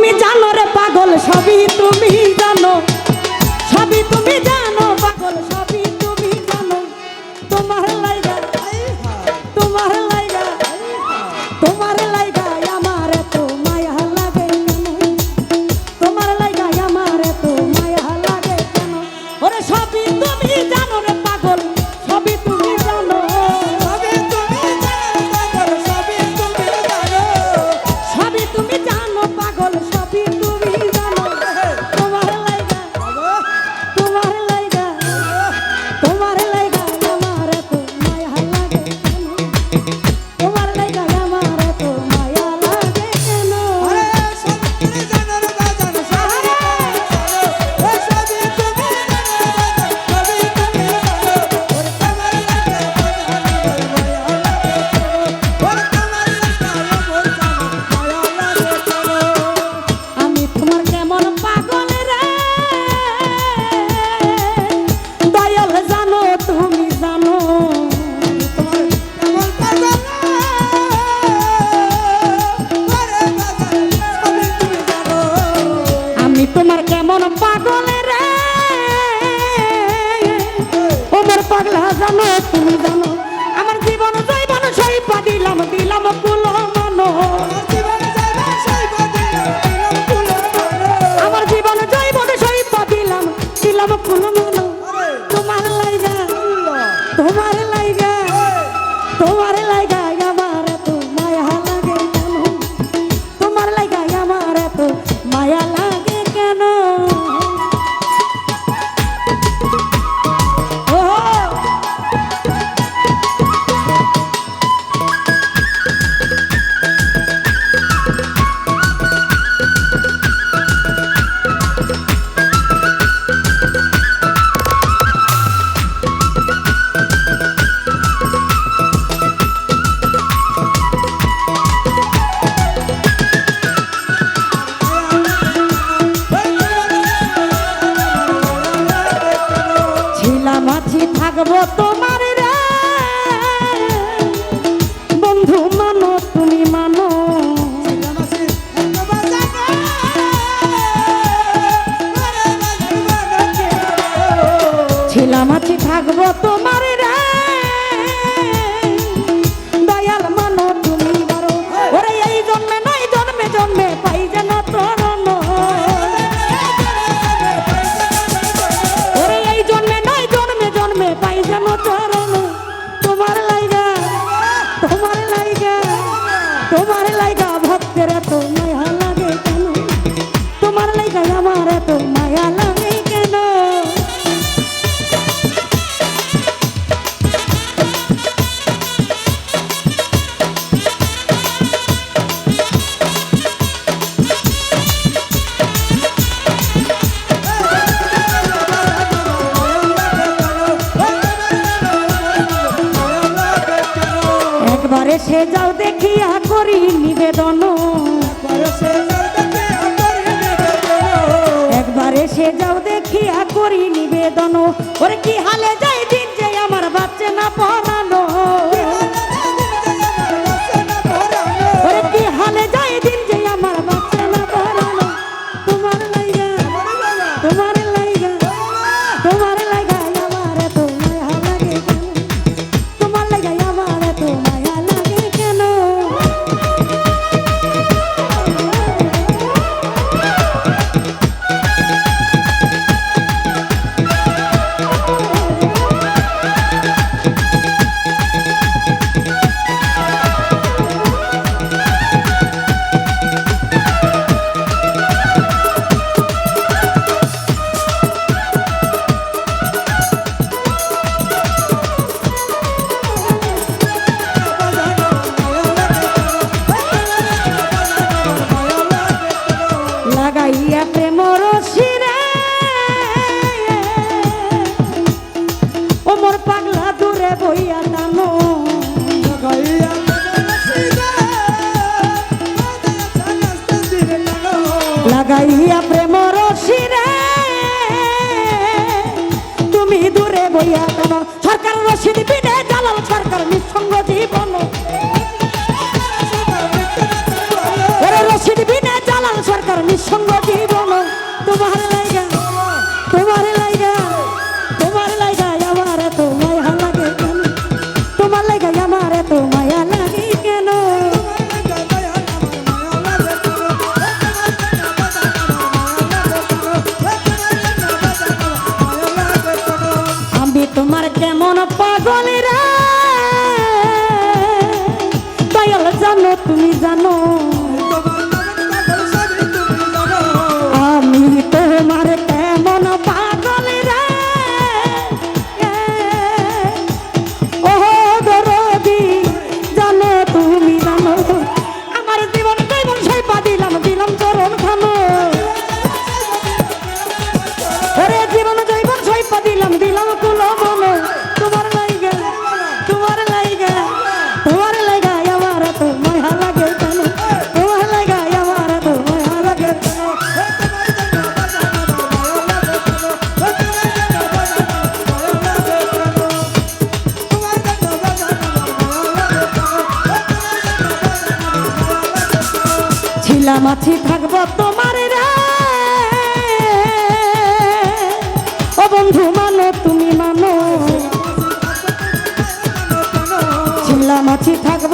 তুমি জানো রে পাগল সবই তুমি জানো। পাগলা জানো, তুমি জানো, আমার জীবন জৈবন সই দিলাম দিলাম কুল মানো। আমার জীবন জৈবন সই দিলাম দিলাম কুল মানো। তোমার লাইগা তোমার লাইগা, তোমার থাকব তোমার রে। বন্ধু মানো তুমি মানো। ছিলাম আছি থাকব তোমার পাইজানো তোর সে যাও দেখিয়া করি নিবেদন। একবারে সে যাও দেখিয়া করি নিবেদন। ওরে কি হালে যাই দিন যে আমার বাচ্চা না পড়া জীবনের দয়াল জানো তুমি জানো দাসী থাকব তোমার ও বন্ধু মানো তুমি মানো। ছিলাম মাছি থাকব